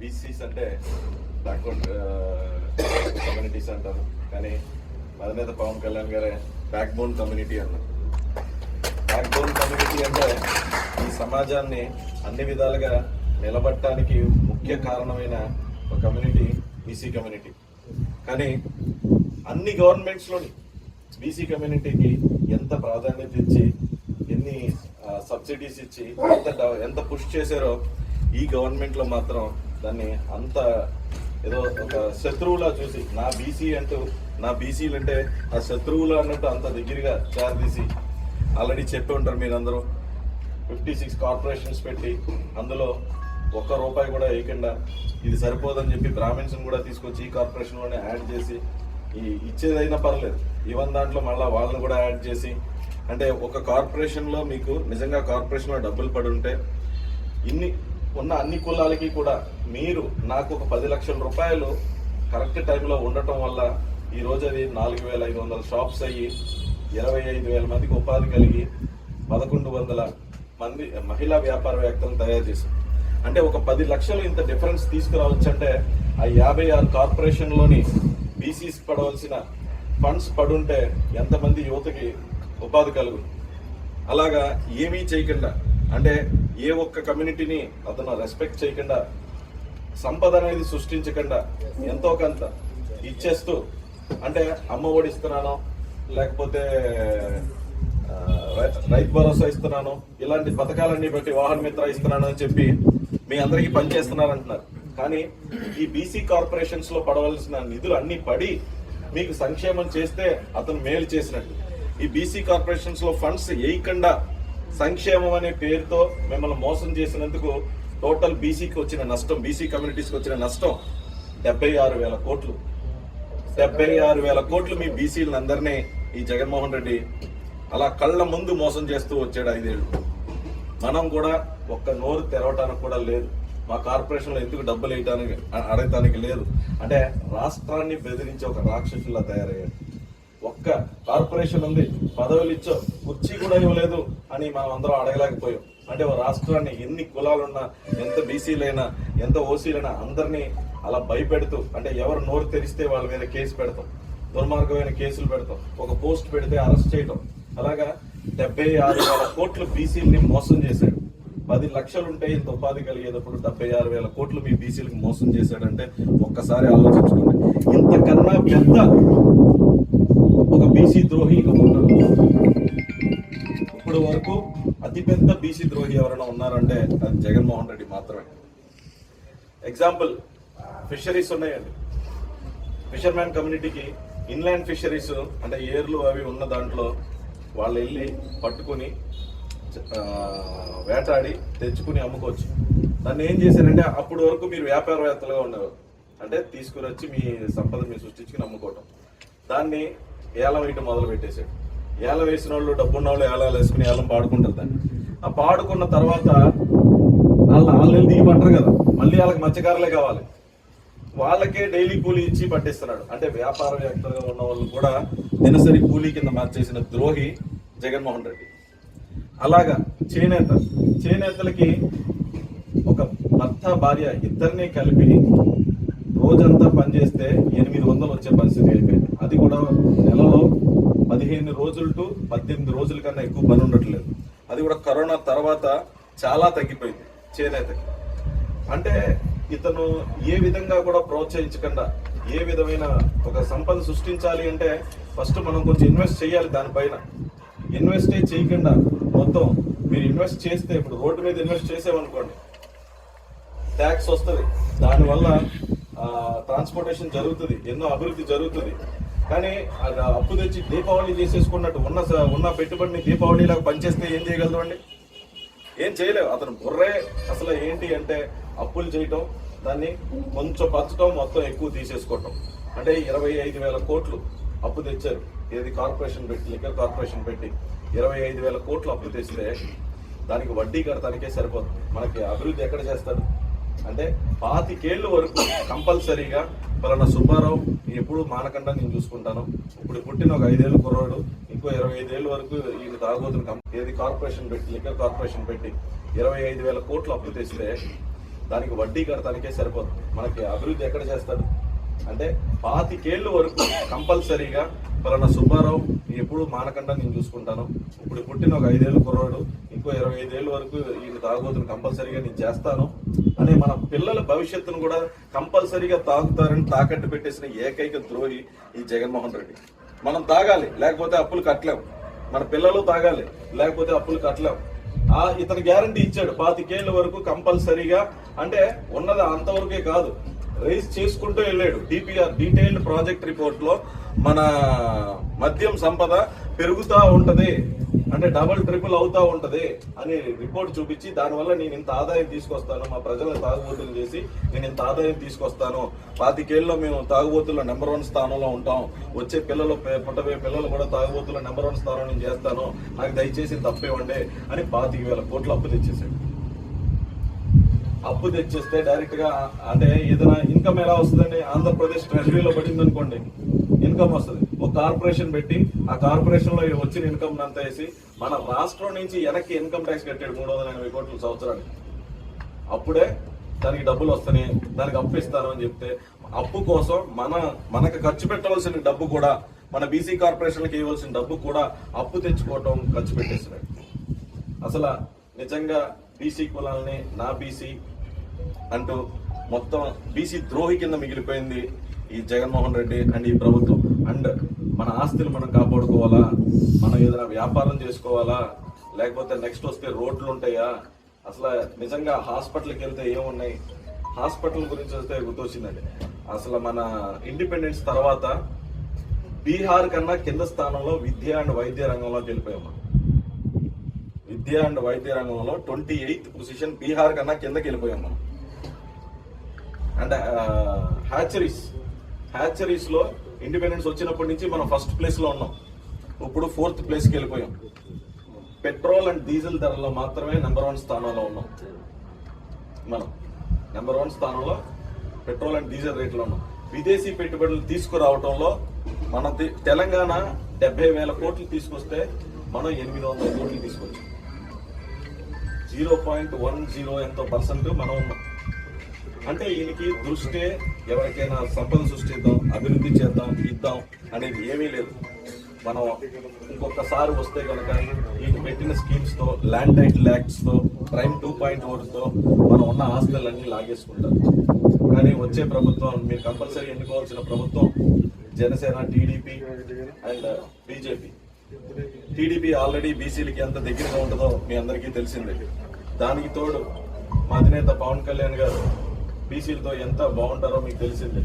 BCs అంటే backward communities uh, అంటారు. కానీ అధినేత పవన్ కళ్యాణ్ గారే బ్యాక్ బోన్ కమ్యూనిటీ అన్నారు. బ్యాక్ బోన్ కమ్యూనిటీ అంటే ఈ సమాజాన్ని అన్ని విధాలుగా నిలబట్టడానికి ముఖ్య కారణమైన ఒక కమ్యూనిటీ బీసీ కమ్యూనిటీ కానీ అన్ని గవర్నమెంట్స్లోని బీసీ కమ్యూనిటీకి ఎంత ప్రాధాన్యత ఇచ్చి ఎన్ని uh, సబ్సిడీస్ ఇచ్చి ఎంత ఎంత పుష్ చేశారో ఈ గవర్నమెంట్లో మాత్రం దాన్ని అంత ఏదో ఒక శత్రువులా చూసి నా బీసీ అంటూ నా బీసీలు అంటే ఆ శత్రువులు అన్నట్టు అంత దగ్గరగా చారదీసి ఆల్రెడీ చెప్పి ఉంటారు మీరందరూ. ఫిఫ్టీ సిక్స్ కార్పొరేషన్స్ పెట్టి అందులో ఒక్క రూపాయి కూడా వేయకుండా ఇది సరిపోదని చెప్పి బ్రాహ్మిన్స్ని కూడా తీసుకొచ్చి ఈ కార్పొరేషన్లోనే యాడ్ చేసి ఈ ఇచ్చేదైనా పర్లేదు. ఈవెన్ దాంట్లో మళ్ళీ వాళ్ళని కూడా యాడ్ చేసి అంటే ఒక కార్పొరేషన్లో మీకు నిజంగా కార్పొరేషన్లో డబ్బులు పడి ఉంటే ఇన్ని ఉన్న అన్ని కులాలకి కూడా మీరు నాకు ఒక పది లక్షల రూపాయలు కరెక్ట్ టైంలో ఉండటం వల్ల ఈరోజు అది నాలుగు వేల ఐదు వందల షాప్స్ అయ్యి ఇరవై ఐదు వేల మందికి ఉపాధి కలిగి పదకొండు వందల మంది మహిళా వ్యాపారవేత్తలను తయారు చేశారు అంటే ఒక పది లక్షలు ఇంత డిఫరెన్స్ తీసుకురావచ్చు అంటే ఆ యాభై ఆరు కార్పొరేషన్లోని బీసీస్ పడవలసిన ఫండ్స్ పడుంటే ఎంతమంది యువతకి ఉపాధి కలుగు అలాగా ఏమీ చేయకుండా అంటే ఏ ఒక్క కమ్యూనిటీని అతను రెస్పెక్ట్ చేయకుండా సంపద అనేది సృష్టించకుండా ఎంతో కొంత ఇచ్చేస్తూ అంటే అమ్మ ఒడి ఇస్తున్నాను లేకపోతే రై- రైతు భరోసా ఇస్తున్నాను ఇలాంటి పథకాలన్నీ బట్టి వాహన మిత్ర ఇస్తున్నాను అని చెప్పి మీ అందరికీ పనిచేస్తున్నారు అంటున్నారు కానీ ఈ బీసీ కార్పొరేషన్స్లో పడవలసిన నిధులు అన్ని పడి మీకు సంక్షేమం చేస్తే అతను మేలు చేసినట్టు. ఈ బీసీ కార్పొరేషన్స్లో ఫండ్స్ వేయకుండా సంక్షేమం అనే పేరుతో మిమ్మల్ని మోసం చేసినందుకు టోటల్ బీసీకి వచ్చిన నష్టం బీసీ కమ్యూనిటీస్కి వచ్చిన నష్టం డెబ్బై ఆరు వేల కోట్లు. డెబ్బై ఆరు వేల కోట్లు మీ బీసీలను అందరినీ ఈ జగన్మోహన్ రెడ్డి అలా కళ్ళ ముందు మోసం చేస్తూ వచ్చాడు ఐదేళ్ళు. మనం కూడా ఒక్క నోరు తెరవటానికి కూడా లేదు. మా కార్పొరేషన్లో ఎందుకు డబ్బులు వేయటానికి అడగటానికి లేదు? అంటే రాష్ట్రాన్ని బెదిరించే ఒక రాక్షసులా తయారయ్యాడు. ఒక్క కార్పొరేషన్ ఉంది. పదవులు ఇచ్చో. కుర్చీ కూడా ఇవ్వలేదు. అని మనం అందరం అడగలేకపోయాం. అంటే ఓ రాష్ట్రాన్ని ఎన్ని కులాలున్నా ఎంత బీసీలైనా ఎంత ఓసీలైనా అందరినీ అలా భయపెడుతూ అంటే ఎవరు నోరు తెరిస్తే వాళ్ళ మీద కేసు పెడతాం. దుర్మార్గమైన కేసులు పెడతాం. ఒక పోస్ట్ పెడితే అరెస్ట్ చేయటం. అలాగా డెబ్బై ఆరు వేల కోట్లు బీసీలని మోసం చేశాడు. పది లక్షలు ఉంటే ఇంత ఉపాధి కలిగేటప్పుడు డెబ్బై ఆరు వేల కోట్లు మీ బీసీలకు మోసం చేశాడంటే ఒక్కసారి ఆలోచించుకోండి. ఇంతకన్నా పెద్ద ఒక బీసీ ద్రోహి ఇప్పటి ఇప్పుడు వరకు అతిపెద్ద బీసీ ద్రోహి ఎవరైనా ఉన్నారంటే అది జగన్మోహన్ రెడ్డి మాత్రమే. ఎగ్జాంపుల్ ఫిషరీస్ ఉన్నాయండి. ఫిషర్మ్యాన్ కమ్యూనిటీకి ఇన్లాండ్ ఫిషరీస్ అంటే ఏర్లు అవి ఉన్న దాంట్లో వాళ్ళు వెళ్ళి పట్టుకుని వేటాడి తెచ్చుకుని అమ్ముకోవచ్చు. దాన్ని ఏం చేశారంటే అప్పటి వరకు మీరు వ్యాపారవేత్తలుగా ఉండేవారు. అంటే తీసుకుని వచ్చి మీ సంపద మీరు సృష్టించుకుని అమ్ముకోవటం. దాన్ని ఏలం వేయటం మొదలు పెట్టేశాడు ఏళ్ళ వేసిన వాళ్ళు డబ్బున్న వాళ్ళు ఏలాలు వేసుకుని ఏళ్ళం పాడుకుంటారు దాన్ని. ఆ పాడుకున్న తర్వాత వాళ్ళు వాళ్ళు దిగి కదా. మళ్ళీ వాళ్ళకి మత్స్యకారులే కావాలి. వాళ్ళకే డైలీ కూలీ ఇచ్చి పట్టిస్తున్నాడు. అంటే వ్యాపారవేత్తలుగా ఉన్న వాళ్ళు కూడా దినసరి కూలీ కింద మార్చేసిన ద్రోహి జగన్మోహన్ రెడ్డి. అలాగా చేనేత. చేనేతలకి ఒక భర్త భార్య ఇద్దరిని కలిపి రోజంతా పనిచేస్తే ఎనిమిది వందలు వచ్చే పరిస్థితి అయిపోయింది. అది కూడా నెలలో పదిహేను రోజులు టు పద్దెనిమిది రోజుల కన్నా ఎక్కువ పని ఉండట్లేదు. అది కూడా కరోనా తర్వాత చాలా తగ్గిపోయింది చేనేతకి అంటే ఇతను ఏ విధంగా కూడా ప్రోత్సహించకుండా ఏ విధమైన ఒక సంపద సృష్టించాలి అంటే ఫస్ట్ మనం కొంచెం ఇన్వెస్ట్ చేయాలి దానిపైన. ఇన్వెస్టే చేయకుండా మొత్తం మీరు ఇన్వెస్ట్ చేస్తే ఇప్పుడు రోడ్డు మీద ఇన్వెస్ట్ చేసామనుకోండి ట్యాక్స్ వస్తుంది. దానివల్ల ట్రాన్స్పోర్టేషన్ జరుగుతుంది ఎన్నో అభివృద్ధి జరుగుతుంది. కానీ అది అప్పు తెచ్చి దీపావళి చేసేసుకున్నట్టు ఉన్న ఉన్న పెట్టుబడిని దీపావళిలాగా పనిచేస్తే ఏం చేయగలదు అండి? ఏం చేయలేవు. అతను బుర్రే అసలు ఏంటి అంటే అప్పులు చేయటం దాన్ని కొంచెం పంచడం మొత్తం ఎక్కువ తీసేసుకోవటం. అంటే ఇరవై ఐదు వేల కోట్లు అప్పు తెచ్చారు. ఏది కార్పొరేషన్ పెట్టి లిక్కర్ కార్పొరేషన్ పెట్టి ఇరవై ఐదు వేల కోట్లు అప్పు తెస్తే దానికి వడ్డీ కడతానికే సరిపోతుంది మనకి అభివృద్ధి ఎక్కడ చేస్తాడు? అంటే పాతికేళ్ళు వరకు కంపల్సరీగా పలానా సుబ్బారావు ఎప్పుడు మానకుండా నేను చూసుకుంటాను. ఇప్పుడు పుట్టిన ఒక ఐదేళ్ళు కుర్రాడు ఇంకో ఇరవై ఐదేళ్ళ వరకు ఈయన తాగబోతున్న ఏది కార్పొరేషన్ పెట్టి లిక్కర్ కార్పొరేషన్ పెట్టి ఇరవై ఐదు వేల కోట్లు అప్పు తెస్తే దానికి వడ్డీ కడతానికే సరిపోదు. మనకి అభివృద్ధి ఎక్కడ చేస్తాడు? అంటే పాతికేళ్ళు వరకు కంపల్సరీగా పలానా సుబ్బారావు ఎప్పుడు మానకుండా నేను చూసుకుంటాను. ఇప్పుడు పుట్టిన ఒక ఐదేళ్ళు కుర్రాడు ఇంకో ఇరవై ఐదేళ్ళ వరకు ఈయన తాగుబోతుని కంపల్సరీగా నేను చేస్తాను. అనే మన పిల్లల భవిష్యత్తును కూడా కంపల్సరీగా తాగుతారని తాకట్టు పెట్టేసిన ఏకైక ద్రోహి ఈ జగన్మోహన్ రెడ్డి. మనం తాగాలి లేకపోతే అప్పులు కట్టలేము మన పిల్లలు తాగాలి లేకపోతే అప్పులు కట్టలేం. ఆ ఇతను గ్యారంటీ ఇచ్చాడు పాతికేళ్ళ వరకు కంపల్సరీగా. అంటే ఉన్నది అంతవరకే కాదు రైజ్ చేసుకుంటూ వెళ్ళాడు. డిపిఆర్ డీటెయిల్డ్ ప్రాజెక్ట్ రిపోర్ట్లో మన మద్యం సంపద పెరుగుతూ ఉంటది. అంటే డబల్ ట్రిపుల్ అవుతా ఉంటది అని రిపోర్ట్ చూపించి దానివల్ల నేను ఇంత ఆదాయం తీసుకొస్తాను మా ప్రజలను తాగుబోతులు చేసి నేను ఇంత ఆదాయం తీసుకొస్తాను. పాతికేళ్ళలో మేము తాగుబోతుల్లో నెంబర్ వన్ స్థానంలో ఉంటాం. వచ్చే పిల్లలు పుట్టబోయే పిల్లలు కూడా తాగుబోతుల్లో నెంబర్ వన్ స్థానం నేను చేస్తాను. నాకు దయచేసి తప్పేవండి అని పాతిక వేల కోట్లు అప్పు తెచ్చేసాడు అప్పు తెచ్చేస్తే డైరెక్ట్గా అంటే ఏదైనా ఇన్కమ్ ఎలా వస్తుందండి? ఆంధ్రప్రదేశ్ ట్రెజరీలో పడింది అనుకోండి ఇన్కమ్ వస్తుంది. ఒక కార్పొరేషన్ పెట్టి ఆ కార్పొరేషన్లో వచ్చిన ఇన్కమ్ అంతా వేసి మన రాష్ట్రం నుంచి వెనక్కి ఇన్కమ్ ట్యాక్స్ కట్టాడు మూడు వందల ఎనభై కోట్ల సంవత్సరానికి. అప్పుడే దానికి డబ్బులు వస్తాయి దానికి అప్పు ఇస్తాను అని చెప్తే అప్పు కోసం మన మనకు ఖర్చు పెట్టవలసిన డబ్బు కూడా మన బీసీ కార్పొరేషన్కి ఇవ్వాల్సిన డబ్బు కూడా అప్పు తెచ్చుకోవటం ఖర్చు పెట్టేస్తున్నాడు. అసలు నిజంగా బీసీ కులాలని నా బీసీ అంటూ మొత్తం బీసీ ద్రోహి కింద మిగిలిపోయింది ఈ జగన్మోహన్ రెడ్డి అండ్ ఈ ప్రభుత్వం అండ్ మన ఆస్తులు మనం కాపాడుకోవాలా? మనం ఏదైనా వ్యాపారం చేసుకోవాలా? లేకపోతే నెక్స్ట్ వస్తే రోడ్లు ఉంటాయా? అసలు నిజంగా హాస్పిటల్కి వెళ్తే ఏమున్నాయి? హాస్పిటల్ గురించి వస్తే గుర్తొచ్చిందండి. అసలు మన ఇండిపెండెన్స్ తర్వాత బీహార్ కన్నా కింద స్థానంలో విద్య అండ్ వైద్య రంగంలోకి వెళ్ళిపోయాం మనం. విద్య అండ్ వైద్య రంగంలో ట్వంటీ ఎయిత్ పొజిషన్ బీహార్ కన్నా కిందకి వెళ్ళిపోయాం మనం. అండ్ హ్యాచరీస్ హ్యాచరీస్లో ఇండిపెండెన్స్ వచ్చినప్పటి నుంచి మనం ఫస్ట్ ప్లేస్లో ఉన్నాం. ఇప్పుడు ఫోర్త్ ప్లేస్కి వెళ్ళిపోయాం. పెట్రోల్ అండ్ డీజిల్ ధరలో మాత్రమే నెంబర్ వన్ స్థానంలో ఉన్నాం. మనం నెంబర్ వన్ స్థానంలో పెట్రోల్ అండ్ డీజిల్ రేట్లో ఉన్నాం. విదేశీ పెట్టుబడులు తీసుకురావటంలో మన తెలంగాణ డెబ్బై వేల కోట్లు తీసుకొస్తే మనం ఎనిమిది వందల కోట్లు తీసుకొచ్చాం. జీరో పాయింట్ వన్ జీరో ఎంతో పర్సెంట్ మనం ఉన్నాం అంటే ఈయనకి దృష్టే ఎవరికైనా సంపద సృష్టిద్దాం అభివృద్ధి చేద్దాం ఇద్దాం అనేది ఏమీ లేదు. మనం ఇంకొకసారి వస్తే కనుక ఈయన పెట్టిన స్కీమ్స్తో ల్యాండ్ టైటిల్ యాక్ట్స్తో ప్రైమ్ టూ పాయింట్తో మనం ఉన్న ఆస్తులన్నీ లాగేసుకుంటాం. కానీ వచ్చే ప్రభుత్వం మీరు కంపల్సరీ ఎన్నుకోవాల్సిన ప్రభుత్వం Janasena TDP and BJP TDP already బీసీలకి ఎంత దగ్గరగా ఉంటుందో మీ అందరికీ తెలిసిందే. దానికి తోడు మా అధినేత పవన్ కళ్యాణ్ గారు బీసీలతో ఎంత బాగుంటారో మీకు తెలిసిందే.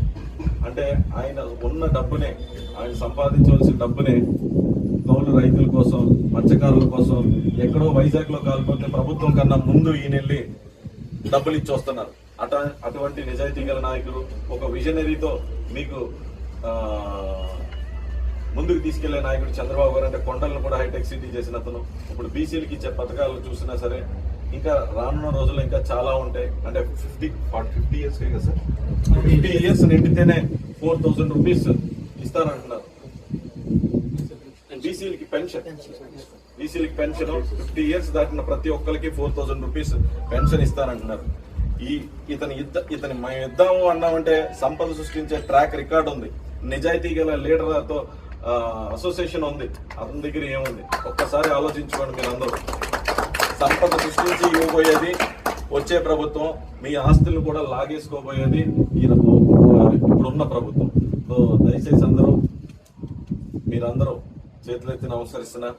అంటే ఆయన ఉన్న డబ్బునే ఆయన సంపాదించవలసిన డబ్బునే కౌలు రైతుల కోసం మత్స్యకారుల కోసం ఎక్కడో వైజాగ్లో కాల్పోతే కాలిపోతే ప్రభుత్వం కన్నా ముందు ఈయన వెళ్ళి డబ్బులు ఇచ్చి వస్తున్నారు అట అటువంటి నిజాయితీ గల నాయకులు ఒక విజనరీతో మీకు ముందుకు తీసుకెళ్ళే నాయకుడు చంద్రబాబు గారు అంటే కొండలను కూడా హైటెక్ సిటీ చేసిన అతను. ఇప్పుడు బీసీలకి ఇచ్చే పథకాలు చూసినా సరే ఇంకా రానున్న రోజుల్లో ఇంకా చాలా ఉంటాయి. అంటే ఫిఫ్టీ ఫార్టీ ఫిఫ్టీ ఇయర్స్ కదా సార్? ఫిఫ్టీ ఇయర్స్ నిండితేనే ఫోర్ థౌసండ్ రూపీస్ ఇస్తారంటున్నారు. బీసీలకి పెన్షన్ బీసీలకి పెన్షన్ ఫిఫ్టీ ఇయర్స్ దాటిన ప్రతి ఒక్కరికి ఫోర్ థౌసండ్ రూపీస్ పెన్షన్ ఇస్తారంటున్నారు. ఈ ఇతని ఇద్ద ఇతని మేము ఇద్దాము అన్నామంటే సంపద సృష్టించే ట్రాక్ రికార్డ్ ఉంది. నిజాయితీ గల లీడర్తో అసోసియేషన్ ఉంది. అతని దగ్గర ఏముంది? ఒక్కసారి ఆలోచించుకోండి మీరు అందరూ సంపద సృష్టించి ఇవ్వబోయేది. వచ్చే ప్రభుత్వం మీ ఆస్తులను కూడా లాగేసుకోబోయేది ఈయన ఇప్పుడున్న ప్రభుత్వం. సో దయచేసి అందరూ మీరందరూ చేతులెత్తి నమస్కరిస్తున్నా.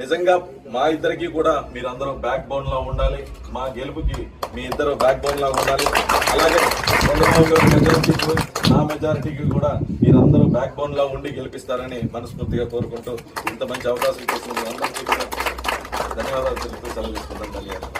నిజంగా మా ఇద్దరికి కూడా మీరందరూ బ్యాక్ బోన్ లా ఉండాలి. మా గెలుపుకి మీ ఇద్దరు బ్యాక్ బోన్ లా ఉండాలి. అలాగే చంద్రబాబు గారి నా మెజారిటీకి కూడా మీరందరూ బ్యాక్ బోన్ లా ఉండి గెలిపిస్తారని మనస్ఫూర్తిగా కోరుకుంటూ ఇంత మంచి అవకాశం ఇచ్చేసిన అందరికీ కూడా ధన్యవాదాలు తెలుపుతూ సెలవు తీసుకుంటాం ధన్యవాదాలు